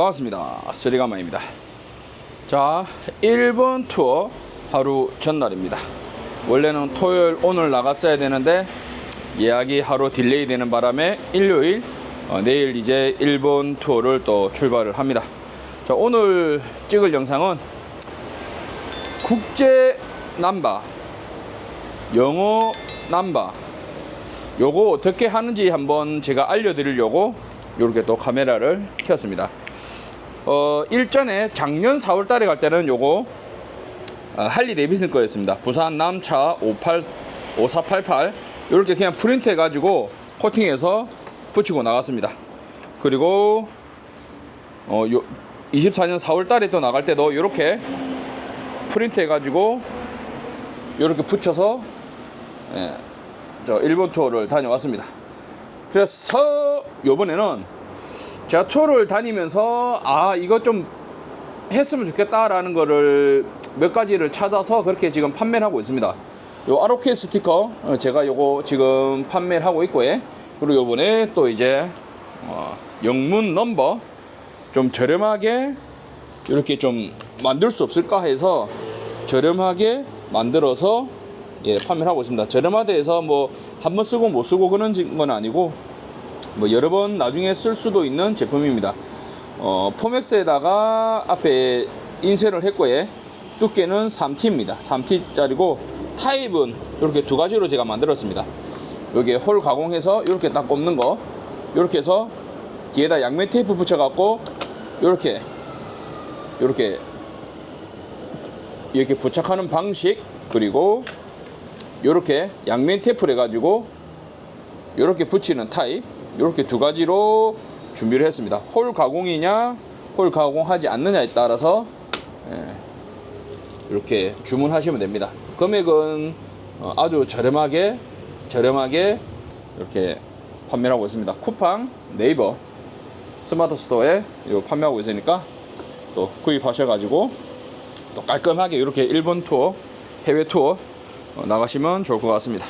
반갑습니다. 쓰리가마입니다. 자, 일본 투어 하루 전날입니다. 원래는 토요일 오늘 나갔어야 되는데 예약이 하루 딜레이 되는 바람에 일요일 어, 내일 이제 일본 투어를 또 출발을 합니다. 자, 오늘 찍을 영상은 국제 남바 영어 남바 요거 어떻게 하는지 한번 제가 알려드리려고 이렇게 또 카메라를 켰습니다. 어, 일전에 작년 4월 달에 갈 때는 요거 어, 할리 데이비슨 거였습니다. 부산 남차 58, 5488 이렇게 그냥 프린트 해 가지고 코팅해서 붙이고 나갔습니다. 그리고 어, 요 24년 4월 달에 또 나갈 때도 이렇게 프린트 해 가지고 이렇게 붙여서 예, 저 일본 투어를 다녀왔습니다. 그래서 요번에는 제가 투어를 다니면서 아 이거 좀 했으면 좋겠다라는 거를 몇 가지를 찾아서 그렇게 지금 판매를 하고 있습니다. 요 아로케 스티커 어, 제가 요거 지금 판매를 하고 있고 요 그리고 요번에 또 이제 어, 영문 넘버 좀 저렴하게 이렇게 좀 만들 수 없을까 해서 저렴하게 만들어서 예, 판매를 하고 있습니다. 저렴하다 해서 뭐 한 번 쓰고 못 쓰고 그런 건 아니고 뭐 여러 번 나중에 쓸 수도 있는 제품입니다. 어, 포맥스에다가 앞에 인쇄를 했고요. 두께는 3T입니다. 3T짜리고 타입은 이렇게 두 가지로 제가 만들었습니다. 여기에 홀 가공해서 이렇게 딱 꼽는 거 이렇게 해서 뒤에다 양면 테이프 붙여갖고 이렇게 이렇게 이렇게 부착하는 방식 그리고 이렇게 양면 테이프를 해가지고 이렇게 붙이는 타입 이렇게 두 가지로 준비를 했습니다. 홀 가공이냐 홀 가공하지 않느냐에 따라서 예, 이렇게 주문하시면 됩니다. 금액은 어, 아주 저렴하게 저렴하게 이렇게 판매를 하고 있습니다. 쿠팡, 네이버, 스마트 스토어에 판매하고 있으니까 또 구입하셔가지고 또 깔끔하게 이렇게 일본 투어, 해외 투어 어, 나가시면 좋을 것 같습니다.